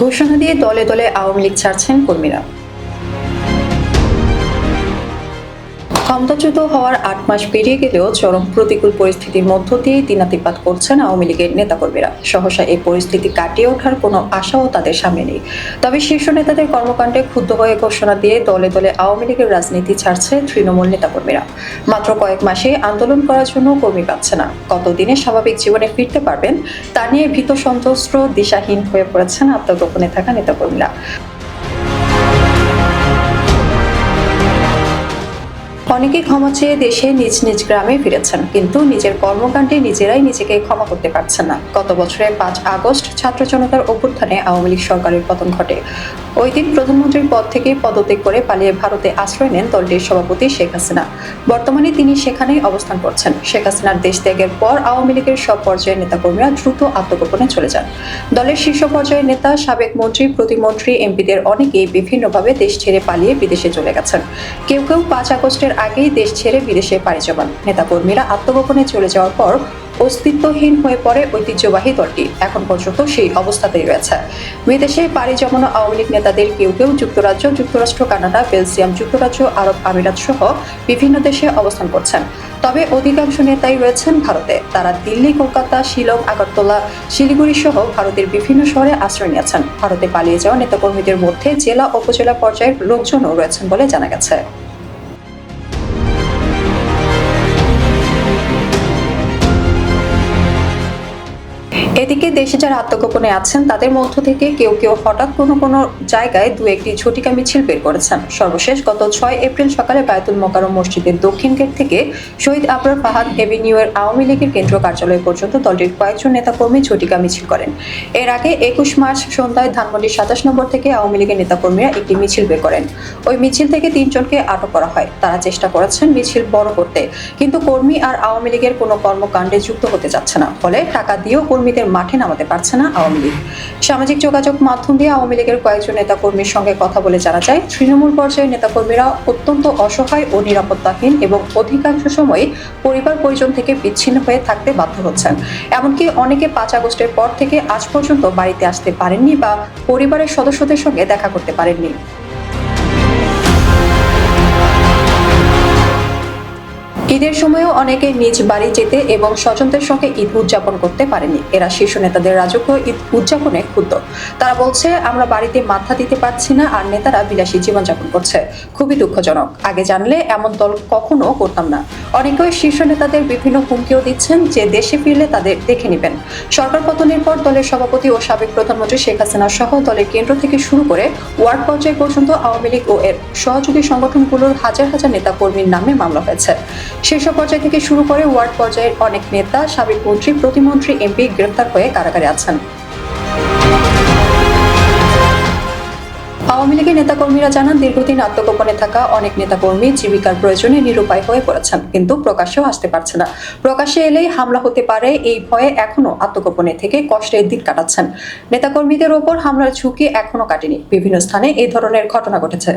ঘোষণা দিয়ে দলে দলে আওয়ামী লীগ ছাড়ছেন কর্মীরা। ক্ষমতাচ্যুত হওয়ার আট মাস পেরিয়ে গেলেও চরম প্রতিকূল পরিস্থিতির মধ্য দিয়ে দিনাতিপাত করছেন আওয়ামী লীগের নেতাকর্মীরা। সহসা এই পরিস্থিতি কাটিয়ে ওঠার কোনো আশাও তাদের সামনে নেই। তবে শীর্ষ নেতাদের কর্মকাণ্ডে ক্ষুব্ধ হয়ে ঘোষণা দিয়ে দলে দলে আওয়ামী লীগের রাজনীতি ছাড়ছে তৃণমূল নেতাকর্মীরা। মাত্র কয়েক মাসে আন্দোলন করার জন্য কর্মী পাচ্ছে না। কতদিনে স্বাভাবিক জীবনে ফিরতে পারবেন তা নিয়ে ভীত সন্ত্রস্ত, দিশাহীন হয়ে পড়েছেন আত্মগোপনে থাকা নেতাকর্মীরা। অনেকে ক্ষমা চেয়ে দেশে নিজ নিজ গ্রামে ফিরেছেন, কিন্তু নিজের কর্মকাণ্ডে নিজেরাই নিজেকে ক্ষমা করতে পারছেন না। গত বছরের পাঁচ আগস্ট ছাত্র জনতার অভ্যুত্থানে আওয়ামী লীগ সরকারের পতন ঘটে। ওই দিন প্রধানমন্ত্রীর পদ থেকে পদত্যাগ করে পালিয়ে ভারতে আশ্রয় নেন দলটির সভাপতি শেখ হাসিনা। বর্তমানে তিনি সেখানেই অবস্থান করছেন। শেখ হাসিনার দেশ ত্যাগের পর আওয়ামী লীগের সব পর্যায়ের নেতাকর্মীরা দ্রুত আত্মগোপনে চলে যান। দলের শীর্ষ পর্যায়ের নেতা, সাবেক মন্ত্রী, প্রতিমন্ত্রী, এমপিদের অনেকেই বিভিন্নভাবে দেশ ছেড়ে পালিয়ে বিদেশে চলে গেছেন। কেউ কেউ পাঁচ আগস্টের আগেই দেশ ছেড়ে বিদেশে পাড়ি জমান। নেতাকর্মীরা আত্মগোপনে চলে যাওয়ার পর অস্তিত্বহীন হয়ে পড়ে ঐতিহ্যবাহী দলটি। এখন পর্যন্ত সেই অবস্থাতেই রয়েছে। বিদেশে পাড়ি জমানো আওয়ামী লীগ নেতাদের কেউ কেউ যুক্তরাজ্য, যুক্তরাষ্ট্র, কানাডা, বেলজিয়াম, যুক্তরাজ্য, আরব আমিরাত সহ বিভিন্ন দেশে অবস্থান করছেন। তবে অধিকাংশ নেতাই রয়েছেন ভারতে। তারা দিল্লি, কলকাতা, শিলং, আগরতলা, শিলিগুড়ি সহ ভারতের বিভিন্ন শহরে আশ্রয় নিয়েছেন। ভারতে পালিয়ে যাওয়া নেতাকর্মীদের মধ্যে জেলা উপজেলা পর্যায়ের লোকজনও রয়েছেন বলে জানা গেছে। এদিকে দেশে যারা আত্মগোপনে আছেন, তাদের মধ্য থেকে কেউ কেউ হঠাৎ কোনো কোনো জায়গায় দু একটি ঝটিকা মিছিল বের করেছেন। সর্বশেষ গত ছয় এপ্রিল সকালে বায়তুল মোকারম মসজিদের দক্ষিণ গেট থেকে শহীদ আবরার ফাহাদ এভিনিউ এর আওয়ামী লীগের কেন্দ্রীয় কার্যালয় পর্যন্ত দলটির কয়েকজন নেতাকর্মী ঝটিকা মিছিল করেন। এর আগে একুশ মার্চ সন্ধ্যায় ধানমন্ডির সাতাশ নম্বর থেকে আওয়ামী লীগের নেতাকর্মীরা একটি মিছিল বের করেন। ওই মিছিল থেকে তিনজনকে আটক করা হয়। তারা চেষ্টা করেছেন মিছিল বড় করতে, কিন্তু কর্মী আর আওয়ামী লীগের কোনো কর্মকাণ্ডে যুক্ত হতে যাচ্ছে না। ফলে টাকা দিয়েও কর্মীদের মাঠে নামাতে পারছে না আওয়ামী লীগ। সামাজিক যোগাযোগ মাধ্যম দিয়ে আওয়ামী লীগের কয়েকজন নেতাকর্মীর সঙ্গে কথা বলে জানা যায়, তৃণমূল পর্যায়ের নেতাকর্মীরা অত্যন্ত অসহায় ও নিরাপত্তাহীন এবং অধিকাংশ সময় পরিবার পরিজন থেকে বিচ্ছিন্ন হয়ে থাকতে বাধ্য হচ্ছেন। এমনকি অনেকে পাঁচ আগস্টের পর থেকে আজ পর্যন্ত বাড়িতে আসতে পারেননি বা পরিবারের সদস্যদের সঙ্গে দেখা করতে পারেননি। ঈদের সময়ও অনেকে নিজ বাড়ি যেতে এবং স্বজনদের সঙ্গে ঈদ উদযাপন করতে পারেনি এরা শীর্ষ নেতাদের রাজকীয় ঈদ উদযাপনে ক্ষুব্ধ। তারা বলছে, আমরা বাড়িতে মাথা দিতে পারছি না আর নেতারা বিলাসী জীবনযাপন করছে। খুবই দুঃখজনক। আগে জানলে এমন দল কখনো করতাম না। অনেকেই শীর্ষ নেতাদের বিভিন্ন হুমকিও দিচ্ছেন যে দেশে ফিরলে তাদের দেখে নেবেন। সরকার পতনের পর দলের সভাপতি ও সাবেক প্রধানমন্ত্রী শেখ হাসিনা সহ দলের কেন্দ্র থেকে শুরু করে ওয়ার্ড পর্যায় পর্যন্ত আওয়ামী লীগ ও এর সহযোগী সংগঠনগুলোর হাজার হাজার নেতা কর্মীর নামে মামলা হয়েছে। শীর্ষ পর্যায় থেকে শুরু করে ওয়ার্ড পর্যায়ের অনেক নেতা, সাবেক মন্ত্রী, প্রতিমন্ত্রী, এমপি গ্রেফতার হয়ে কারাগারে আছেন। আওয়ামী লীগের নেতাকর্মীরা জানান, দীর্ঘদিন আত্মগোপনে থাকা অনেক নেতাকর্মী জীবিকার প্রয়োজনে নিরুপায় হয়ে পড়েছেন, কিন্তু প্রকাশ্যেও আসতে পারছে না। প্রকাশ্যে এলেই হামলা হতে পারে এই ভয়ে এখনও আত্মগোপনে থেকে কষ্টের দিন কাটাচ্ছেন। নেতাকর্মীদের ওপর হামলার ঝুঁকি এখনও কাটেনি। বিভিন্ন স্থানে এই ধরনের ঘটনা ঘটেছে।